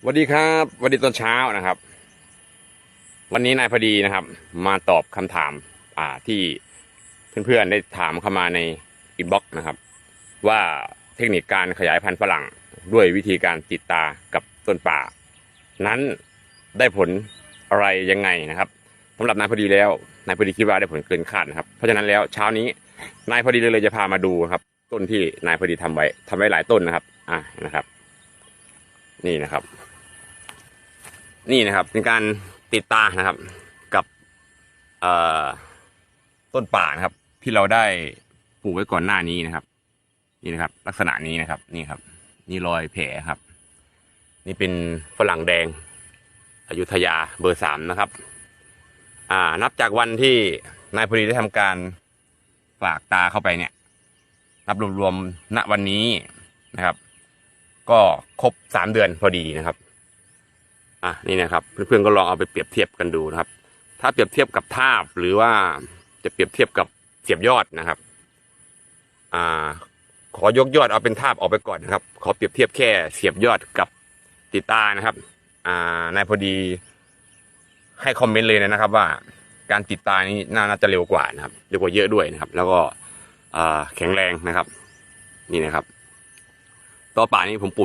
สวัสดีครับสวัสดีตอนเช้านะครับ วันนี้นายพอดีนะครับ มาตอบคำถามอ่าที่เพื่อนๆได้ถามเข้ามาในอินบ็อกซ์นะครับ ว่าเทคนิคการขยายพันธุ์ฝรั่งด้วยวิธีการติดตากับต้นป่า นั้นได้ผลอะไรยังไงนะครับสำหรับนายพอดีแล้วนายพอดีคิดว่าได้ผลเกินคาดนะครับเพราะฉะนั้นแล้วเช้านี้นายพอดีเลยจะพามาดูครับ ต้นที่นายพอดีทำไว้ทำไว้หลายต้นนะครับ อ่านะครับ นี่นะครับ นี่นะครับเป็นการติดตานะครับกับต้นป่านะครับ ที่เราได้ปลูกไว้ก่อนหน้านี้นะครับ นี่นะครับ ลักษณะนี้นะครับ นี่ครับ นี่รอยแผลครับ นี่เป็นฝรั่งแดงอยุธยาเบอร์สามนะครับ อ่า นับจากวันที่นายพอดีได้ทำการฝากตาเข้าไปเนี่ยนับรวมๆณวันนี้นะครับ ก็ครบสามเดือนพอดีนะครับ อะนี่นะครับ เพื่อนๆก็ลองเอาไปเปรียบเทียบกันดูนะครับ ถ้าเปรียบเทียบกับทาบหรือว่าจะเปรียบเทียบกับเสียบยอดนะครับ อ่า ขอยกยอดเอาเป็นทาบออกไปก่อนนะครับ ขอเปรียบเทียบแค่เสียบยอดกับติดตานะครับ อ่านายพอดี ให้คอมเมนต์เลยนะครับ ว่าการติดตานี้น่าจะเร็วกว่านะครับ เร็วกว่าเยอะด้วยนะครับ แล้วก็แข็งแรงนะครับ นี่นะครับ ต่อป่านี้ผมปลูกไว้